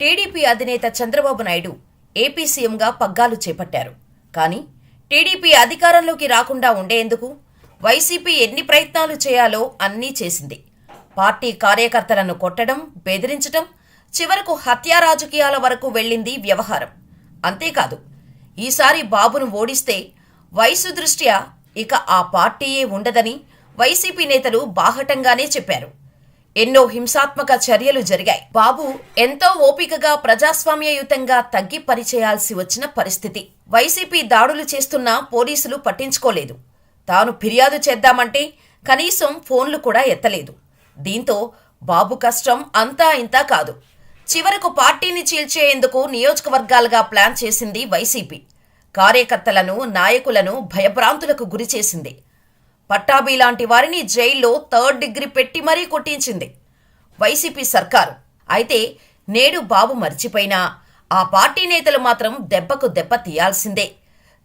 TDP అధినేత Chandrababu Naidu AP సీఎంగా పగ్గాలు చేపట్టారు. కానీ టీడీపీ అధికారంలోకి రాకుండా ఉండేందుకు వైసీపీ ఎన్ని ప్రయత్నాలు చేయాలో అన్నీ చేసింది. పార్టీ కార్యకర్తలను కొట్టడం బెదిరించడం చివరకు హత్యా రాజకీయాల వరకు వెళ్ళింది వ్యవహారం. అంతేకాదు ఈసారి బాబును ఓడిస్తే వయసు దృష్ట్యా ఇక ఆ పార్టీయే ఉండదని వైసీపీ నేతలు బాహటంగానే చెప్పారు. ఎన్నో హింసాత్మక చర్యలు జరిగాయి. బాబు ఎంతో ఓపికగా ప్రజాస్వామ్యయుతంగా తగ్గి పరిచేయాల్సి వచ్చిన పరిస్థితి. వైసీపీ దాడులు చేస్తున్నా పోలీసులు పట్టించుకోలేదు. తాను ఫిర్యాదు చేద్దామంటే కనీసం ఫోన్లు కూడా ఎత్తలేదు. దీంతో బాబు కష్టం అంతా ఇంతా కాదు. చివరకు పార్టీని చీల్చేందుకు నియోజకవర్గాలుగా ప్లాన్ చేసింది వైసీపీ. కార్యకర్తలను నాయకులను భయభ్రాంతులకు గురిచేసింది. పట్టాభి లాంటి వారిని జైల్లో థర్డ్ డిగ్రీ పెట్టి మరీ కొట్టించింది. వైసీపీ సర్కారు. అయితే నేడు బాబు మర్చిపోయినా ఆ పార్టీ నేతలు మాత్రం దెబ్బకు దెబ్బ తీయాల్సిందే.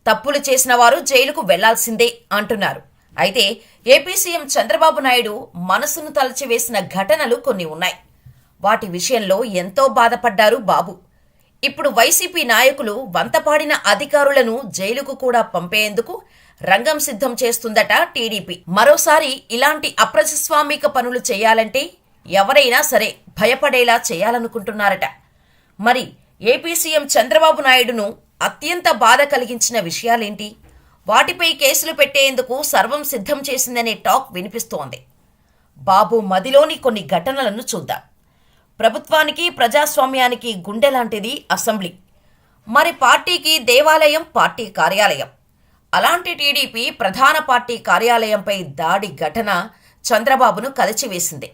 తప్పులు చేసిన వారు జైలుకు వెళ్ళాల్సిందే అంటున్నారు. అయితే ఏపీ సీఎం చంద్రబాబు నాయుడు మనసును తలచివేసిన ఘటనలు కొన్ని ఉన్నాయి. వాటి విషయంలో ఎంతో బాధపడ్డారు బాబు. ఇప్పుడు వైసీపీ నాయకులు వంతపాడిన అధికారులను జైలుకు కూడా పంపేందుకు రంగం సిద్ధం చేస్తుందట టీడీపీ. మరోసారి ఇలాంటి అప్రజాస్వామిక పనులు చేయాలంటే ఎవరైనా సరే భయపడేలా చేయాలనుకుంటున్నారట. మరి ఏపీ సీఎం చంద్రబాబు నాయుడును అత్యంత బాధ కలిగించిన విషయాలేంటి? వాటిపై కేసులు పెట్టేందుకు సర్వం సిద్ధం చేసిందనే టాక్ వినిపిస్తోంది. బాబు మదిలోని కొన్ని ఘటనలను చూద్దాం. ప్రభుత్వానికి ప్రజాస్వామ్యానికి గుండె లాంటిది అసెంబ్లీ. మరి పార్టీకి దేవాలయం పార్టీ కార్యాలయం. అలాంటి టీడీపీ ప్రధాన పార్టీ కార్యాలయంపై దాడి ఘటన చంద్రబాబును కలిచివేసింది.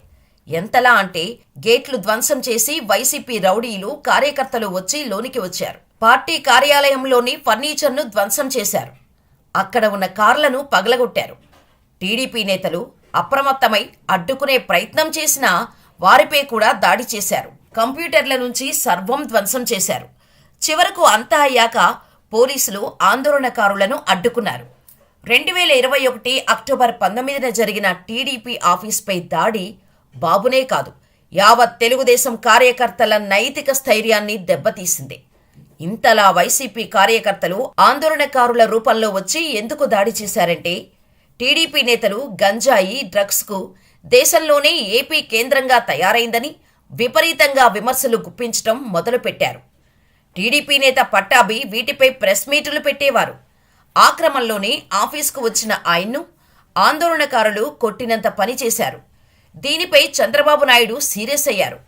ఎంతలా అంటే గేట్లు ధ్వంసం చేసి వైసీపీ రౌడీలు కార్యకర్తలు వచ్చి లోనికి వచ్చారు. పార్టీ కార్యాలయంలోని ఫర్నిచర్ను ధ్వంసం చేశారు. అక్కడ ఉన్న కార్లను పగలగొట్టారు. టీడీపీ నేతలు అప్రమత్తమై అడ్డుకునే ప్రయత్నం చేసినా వారిపై కూడా దాడి చేశారు. కంప్యూటర్ల నుంచి సర్వం ధ్వంసం చేశారు. చివరకు అంతా అయ్యాక పోలీసులు ఆందోళనకారులను అడ్డుకున్నారు. రెండు వేల ఇరవై ఒకటి అక్టోబర్ పంతొమ్మిదిన జరిగిన టీడీపీ ఆఫీస్పై దాడి బాబునే కాదు యావత్ తెలుగుదేశం కార్యకర్తల నైతిక స్థైర్యాన్ని దెబ్బతీసింది. ఇంతలా వైసీపీ కార్యకర్తలు ఆందోళనకారుల రూపంలో వచ్చి ఎందుకు దాడి చేశారంటే టీడీపీ నేతలు గంజాయి డ్రగ్స్కు దేశంలోనే ఏపీ కేంద్రంగా తయారైందని విపరీతంగా విమర్శలు గుప్పించటం మొదలుపెట్టారు. టీడీపీ నేత పట్టాభి వీటిపై ప్రెస్ మీటులు పెట్టేవారు. ఆ క్రమంలోనే ఆఫీస్కు వచ్చిన ఆయన్ను ఆందోళనకారులు కొట్టినంత పని చేశారు. దీనిపై చంద్రబాబు నాయుడు సీరియస్ అయ్యారు.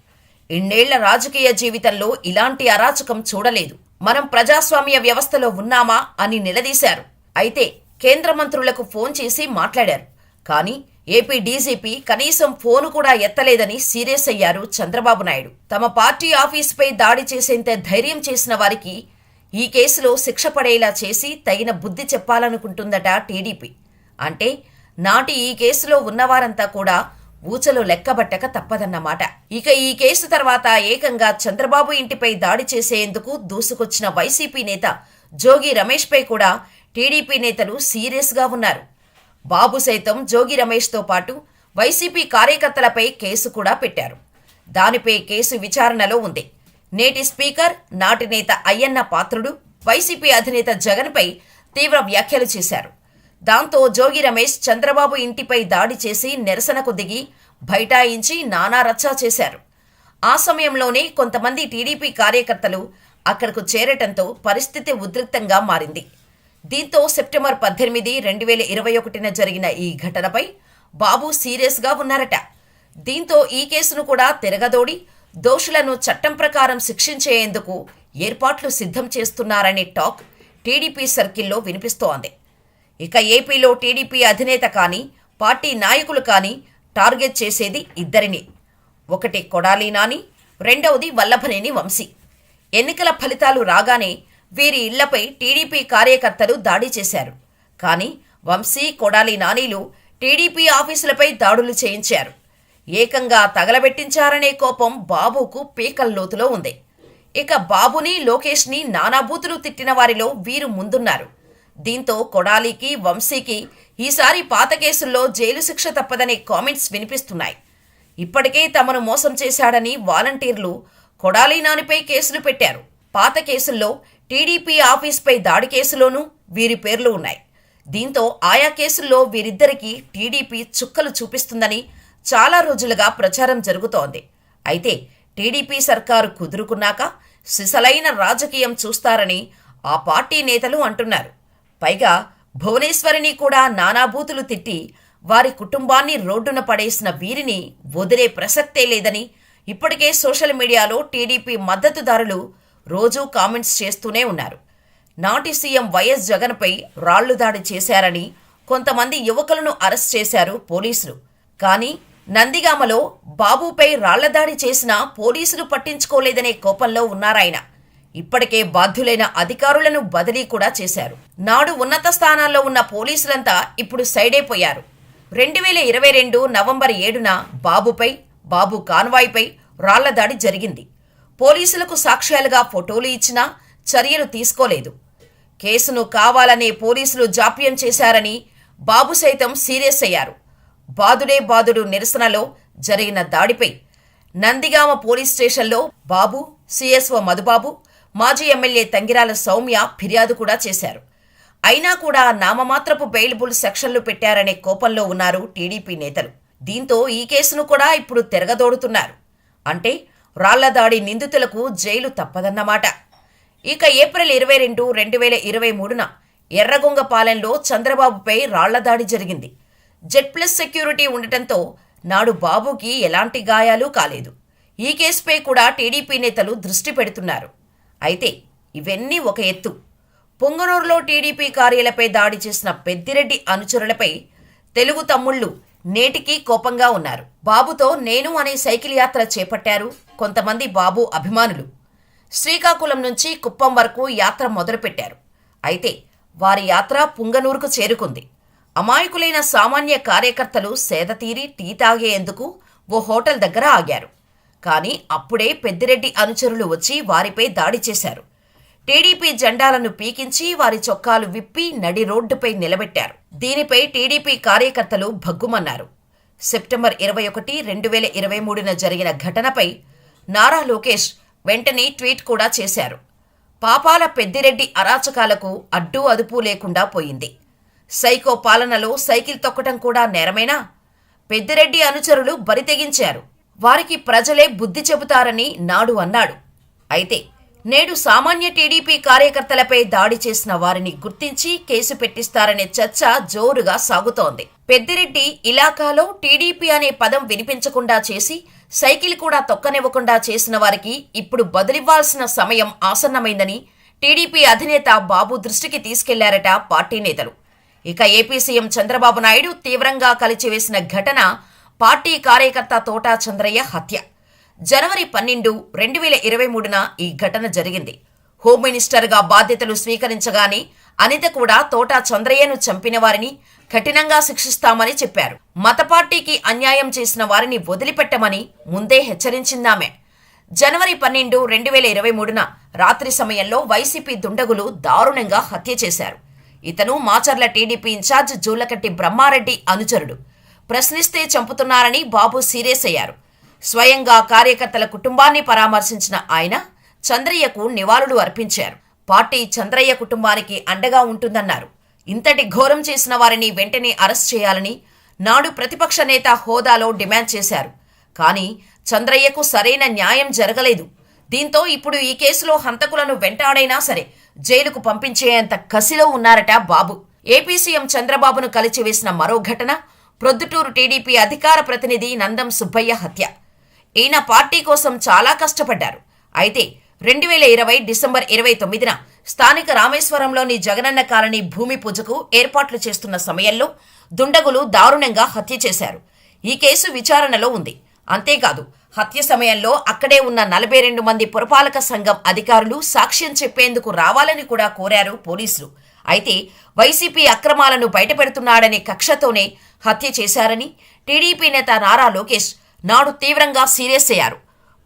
ఇన్నేళ్ళ రాజకీయ జీవితంలో ఇలాంటి అరాచకం చూడలేదు. మనం ప్రజాస్వామ్య వ్యవస్థలో ఉన్నామా అని నిలదీశారు. అయితే కేంద్ర మంత్రులకు ఫోన్ చేసి మాట్లాడారు. కానీ ఏపీ డీజీపీ కనీసం ఫోను కూడా ఎత్తలేదని సీరియస్ అయ్యారు చంద్రబాబు నాయుడు. తమ పార్టీ ఆఫీసుపై దాడి చేసేంత ధైర్యం చేసిన వారికి ఈ కేసులో శిక్ష పడేలా చేసి తగిన బుద్ధి చెప్పాలనుకుంటుందట టీడీపీ. అంటే నాటి ఈ కేసులో ఉన్నవారంతా కూడా ఊచలు లెక్కబట్టక తప్పదన్నమాట. ఇక ఈ కేసు తర్వాత ఏకంగా చంద్రబాబు ఇంటిపై దాడి చేసేందుకు దూసుకొచ్చిన వైసీపీ నేత జోగి రమేష్పై కూడా టీడీపీ నేతలు సీరియస్గా ఉన్నారు. బాబు సైతం జోగి రమేష్తో పాటు వైసీపీ కార్యకర్తలపై కేసు కూడా పెట్టారు. దానిపై కేసు విచారణలో ఉంది. నేటి స్పీకర్ నాటి నేత అయ్యన్న పాత్రుడు వైసీపీ అధినేత జగన్పై తీవ్ర వ్యాఖ్యలు చేశారు. దాంతో జోగి రమేష్ చంద్రబాబు ఇంటిపై దాడి చేసి నిరసనకు దిగి బైఠాయించి నానా రచ్చా చేశారు. ఆ సమయంలోనే కొంతమంది టీడీపీ కార్యకర్తలు అక్కడకు చేరటంతో పరిస్థితి ఉద్రిక్తంగా మారింది. దీంతో సెప్టెంబర్ పద్దెనిమిది రెండు వేల ఇరవై ఒకటిన జరిగిన ఈ ఘటనపై బాబు సీరియస్గా ఉన్నారట. దీంతో ఈ కేసును కూడా తిరగదోడి దోషులను చట్టం ప్రకారం శిక్షించేందుకు ఏర్పాట్లు సిద్ధం చేస్తున్నారనే టాక్ టీడీపీ సర్కిల్లో వినిపిస్తోంది. ఇక ఏపీలో టీడీపీ అధినేత కానీ పార్టీ నాయకులు కానీ టార్గెట్ చేసేది ఇద్దరిని. ఒకటి కొడాలి నాని రెండవది వల్లభనేని వంశీ. ఎన్నికల ఫలితాలు రాగానే వీరి ఇళ్ళపై టీడీపీ కార్యకర్తలు దాడి చేశారు. కానీ వంశీ కొడాలి నానీలు టీడీపీ ఆఫీసులపై దాడులు చేయించారు. ఏకంగా తగలబెట్టించారనే కోపం బాబుకు పీకల్లోతులో ఉంది. ఇక బాబుని లోకేష్ని నానాబూతులు తిట్టిన వారిలో వీరు ముందున్నారు. దీంతో కొడాలికి వంశీకి ఈసారి పాత కేసుల్లో జైలు శిక్ష తప్పదనే కామెంట్స్ వినిపిస్తున్నాయి. ఇప్పటికే తమను మోసం చేశాడని వాలంటీర్లు కొడాలి నానిపై కేసులు పెట్టారు. పాత కేసుల్లో టీడీపీ ఆఫీస్పై దాడి కేసులోనూ వీరి పేర్లు ఉన్నాయి. దీంతో ఆయా కేసుల్లో వీరిద్దరికీ టీడీపీ చుక్కలు చూపిస్తుందని చాలా రోజులుగా ప్రచారం జరుగుతోంది. అయితే టీడీపీ సర్కారు కుదురుకున్నాక సిసలైన రాజకీయం చూస్తారని ఆ పార్టీ నేతలు అంటున్నారు. పైగా భువనేశ్వరిని కూడా నానాబూతులు తిట్టి వారి కుటుంబాన్ని రోడ్డున పడేసిన వీరిని వదిలే ప్రసక్తే లేదని ఇప్పటికే సోషల్ మీడియాలో టీడీపీ మద్దతుదారులు రోజూ కామెంట్స్ చేస్తూనే ఉన్నారు. నాటి సీఎం వైఎస్ జగన్పై రాళ్ళు దాడి చేశారని కొంతమంది యువకులను అరెస్ట్ చేశారు పోలీసులు. కానీ నందిగామలో బాబుపై రాళ్ళ దాడి చేసినా పోలీసులు పట్టించుకోలేదనే కోపంలో ఉన్నారాయన. ఇప్పటికే బాధ్యులైన అధికారులను బదిలీ కూడా చేశారు. నాడు ఉన్నత స్థానాల్లో ఉన్న పోలీసులంతా ఇప్పుడు సైడైపోయారు. రెండు వేల ఇరవై రెండు నవంబర్ ఏడున బాబుపై బాబు కాన్వాయ్పై రాళ్ళ దాడి జరిగింది. పోలీసులకు సాక్ష్యాలుగా ఫోటోలు ఇచ్చినా చర్యలు తీసుకోలేదు. కేసును కావాలనే పోలీసులు జాప్యం చేశారని బాబు సైతం సీరియస్ అయ్యారు. బాదుడే బాదుడు నిరసనలో జరిగిన దాడిపై నందిగామ పోలీస్ స్టేషన్లో బాబు సిఎస్ఓ మధుబాబు మాజీ ఎమ్మెల్యే తంగిరాల సౌమ్య ఫిర్యాదు కూడా చేశారు. అయినా కూడా నామమాత్రపు బెయిలబుల్ సెక్షన్లు పెట్టారనే కోపంలో ఉన్నారు టీడీపీ నేతలు. దీంతో ఈ కేసును కూడా ఇప్పుడు తిరగదోడుతున్నారు. అంటే రాళ్ళ దాడి నిందితులకు జైలు తప్పదన్నమాట. ఇక ఏప్రిల్ ఇరవై రెండు రెండు వేల ఇరవై మూడున ఎర్రగొంగపాలెంలో చంద్రబాబుపై రాళ్ళదాడి జరిగింది. జెడ్ ప్లస్ సెక్యూరిటీ ఉండటంతో నాడు బాబుకి ఎలాంటి గాయాలు కాలేదు. ఈ కేసుపై కూడా టీడీపీ నేతలు దృష్టి పెడుతున్నారు. అయితే ఇవన్నీ ఒక ఎత్తు. పొంగనూరులో టీడీపీ కార్యాలపై దాడి చేసిన పెద్దిరెడ్డి అనుచరులపై తెలుగు తమ్ముళ్ళు నేటికీ కోపంగా ఉన్నారు. బాబుతో నేను అనే సైకిల్ యాత్ర చేపట్టారు కొంతమంది బాబు అభిమానులు. శ్రీకాకుళం నుంచి కుప్పం వరకు యాత్ర మొదలుపెట్టారు. అయితే వారి యాత్ర పుంగనూరుకు చేరుకుంది. అమాయకులైన సామాన్య కార్యకర్తలు సేదతీరి టీ తాగేందుకు ఓ హోటల్ దగ్గర ఆగారు. కానీ అప్పుడే పెద్దిరెడ్డి అనుచరులు వచ్చి వారిపై దాడి చేశారు. టీడీపీ జెండాలను పీకించి వారి చొక్కాలు విప్పి నడి రోడ్డుపై నిలబెట్టారు. దీనిపై టీడీపీ కార్యకర్తలు భగ్గుమన్నారు. సెప్టెంబర్ ఇరవై ఒకటి రెండు వేల ఇరవై మూడున జరిగిన ఘటనపై నారా లోకేష్ వెంటనే ట్వీట్ కూడా చేశారు. పాపాల పెద్దిరెడ్డి అరాచకాలకు అడ్డు అదుపు లేకుండా పోయింది. సైకో పాలనలో సైకిల్ తొక్కటం కూడా నేరమేనా? పెద్దిరెడ్డి అనుచరులు బరితెగించారు. వారికి ప్రజలే బుద్ధి చెబుతారని నాడు అన్నాడు. అయితే నేడు సామాన్య టీడీపీ కార్యకర్తలపై దాడి చేసిన వారిని గుర్తించి కేసు పెట్టిస్తారనే చర్చ జోరుగా సాగుతోంది. పెద్దిరెడ్డి ఇలాకాలో టీడీపీ అనే పదం వినిపించకుండా చేసి సైకిల్ కూడా తొక్కనివ్వకుండా చేసిన వారికి ఇప్పుడు బదిలివ్వాల్సిన సమయం ఆసన్నమైందని టీడీపీ అధినేత బాబు దృష్టికి తీసుకెళ్ళారట పార్టీ నేతలు. ఇక ఏపీ సీఎం చంద్రబాబు నాయుడు తీవ్రంగా కలిచివేసిన ఘటన పార్టీ కార్యకర్త తోటా చంద్రయ్య హత్య. జనవరి పన్నెండు రెండు వేల ఇరవై మూడున ఈ ఘటన జరిగింది. హోమ్ మినిస్టర్గా బాధ్యతలు స్వీకరించగానే అనిత కూడా తోటా చంద్రయ్యను చంపిన వారిని కఠినంగా శిక్షిస్తామని చెప్పారు. మత పార్టీకి అన్యాయం చేసిన వారిని వదిలిపెట్టమని ముందే హెచ్చరించిందామె. జనవరి పన్నెండు రెండు వేల ఇరవై మూడున రాత్రి సమయంలో వైసీపీ దుండగులు దారుణంగా హత్య చేశారు. ఇతను మాచర్ల టీడీపీ ఇన్ఛార్జ్ జూలకట్టి బ్రహ్మారెడ్డి అనుచరుడు. ప్రశ్నిస్తే చంపుతున్నారని బాబు సీరియస్ అయ్యారు. స్వయంగా కార్యకర్తల కుటుంబాన్ని పరామర్శించిన ఆయన చంద్రయ్యకు నివాళులు అర్పించారు. పార్టీ చంద్రయ్య కుటుంబానికి అండగా ఉంటుందన్నారు. ఇంతటి ఘోరం చేసిన వారిని వెంటనే అరెస్ట్ చేయాలని నాడు ప్రతిపక్ష నేత హోదాలో డిమాండ్ చేశారు. కానీ చంద్రయ్యకు సరైన న్యాయం జరగలేదు. దీంతో ఇప్పుడు ఈ కేసులో హంతకులను వెంటాడైనా సరే జైలుకు పంపించేంత కసిలో ఉన్నారట బాబు. ఏపీ సీఎం చంద్రబాబును కలిచివేసిన మరో ఘటన ప్రొద్దుటూరు టీడీపీ అధికార ప్రతినిధి నందం సుబ్బయ్య హత్య. ఈయన పార్టీ కోసం చాలా కష్టపడ్డారు. అయితే రెండు వేల ఇరవై డిసెంబర్ ఇరవై తొమ్మిదిన స్థానిక రామేశ్వరంలోని జగనన్న కాలనీ భూమి పూజకు ఏర్పాట్లు చేస్తున్న సమయంలో దుండగులు దారుణంగా హత్య చేశారు. ఈ కేసు విచారణలో ఉంది. అంతేకాదు హత్య సమయంలో అక్కడే ఉన్న నలభై రెండు మంది పురపాలక సంఘం అధికారులు సాక్ష్యం చెప్పేందుకు రావాలని కూడా కోరారు పోలీసులు. అయితే వైసీపీ అక్రమాలను బయటపెడుతున్నాడనే కక్షతోనే హత్య చేశారని టీడీపీ నేత నారా లోకేష్ నాడు తీవ్రంగా సీరియస్ అయ్యారు.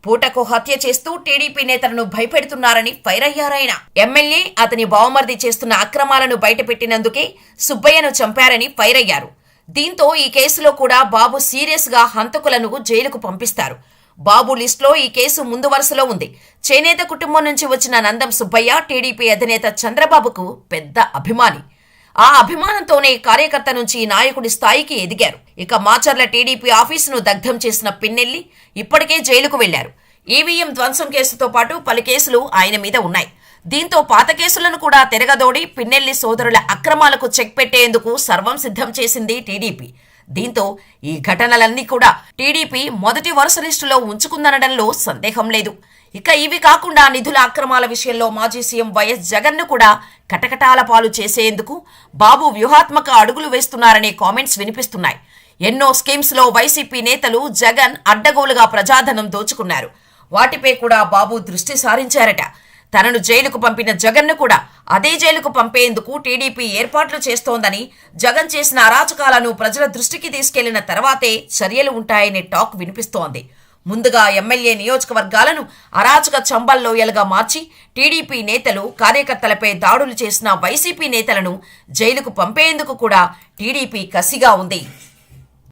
పూటకు హత్య చేస్తూ టీడీపీ నేతలను భయపెడుతున్నారని ఫైర్ అయ్యారాయన ఎమ్మెల్యే అతని బావమర్ది చేస్తున్న అక్రమాలను బయటపెట్టినందుకే సుబ్బయ్యను చంపారని ఫైర్ అయ్యారు. దీంతో ఈ కేసులో కూడా బాబు సీరియస్గా హంతకులను జైలుకు పంపిస్తారు. బాబు లిస్టులో ఈ కేసు ముందు వరుసలో ఉంది. చేనేత కుటుంబం నుంచి వచ్చిన నందం సుబ్బయ్య టీడీపీ అధినేత చంద్రబాబుకు పెద్ద అభిమాని. ఆ అభిమానంతోనే కార్యకర్త నుంచి నాయకుడి స్థాయికి ఎదిగారు. ఇక మాచర్ల టీడీపీ ఆఫీసును దగ్ధం చేసిన పిన్నెల్లి ఇప్పటికే జైలుకు వెళ్ళారు. ఈవీఎం ధ్వంసం కేసుతో పాటు పలు కేసులు ఆయన మీద ఉన్నాయి. దీంతో పాత కేసులను కూడా తిరగదోడి పిన్నెల్లి సోదరుల అక్రమాలకు చెక్ పెట్టేందుకు సర్వం సిద్ధం చేసింది టీడీపీ. దీంతో ఈ ఘటనలన్నీ కూడా టీడీపీ మొదటి వరుస లిస్టులో ఉంచుకుందనడంలో సందేహం లేదు. ఇక ఇవి కాకుండా నిధుల అక్రమాల విషయంలో మాజీ సీఎం వైఎస్ జగన్ను కూడా కటకటాల పాలు చేసేందుకు బాబు వ్యూహాత్మక అడుగులు వేస్తున్నారనే కామెంట్స్ వినిపిస్తున్నాయి. ఎన్నో స్కీమ్స్లో వైసీపీ నేతలు జగన్ అడ్డగోలుగా ప్రజాధనం దోచుకున్నారు. వాటిపై కూడా బాబు దృష్టి సారించారట. తనను జైలుకు పంపిన జగన్ను కూడా అదే జైలుకు పంపేందుకు టీడీపీ ఏర్పాట్లు చేస్తోందని జగన్ చేసిన అరాచకాలను ప్రజల దృష్టికి తీసుకెళ్ళిన తర్వాతే చర్యలు ఉంటాయనే టాక్ వినిపిస్తోంది. ముందుగా ఎమ్మెల్యే నియోజకవర్గాలను అరాచక చంబల్లోయలుగా మార్చి టీడీపీ నేతలు కార్యకర్తలపై దాడులు చేసిన వైసీపీ నేతలను జైలుకు పంపేందుకు కూడా టీడీపీ కసిగా ఉంది.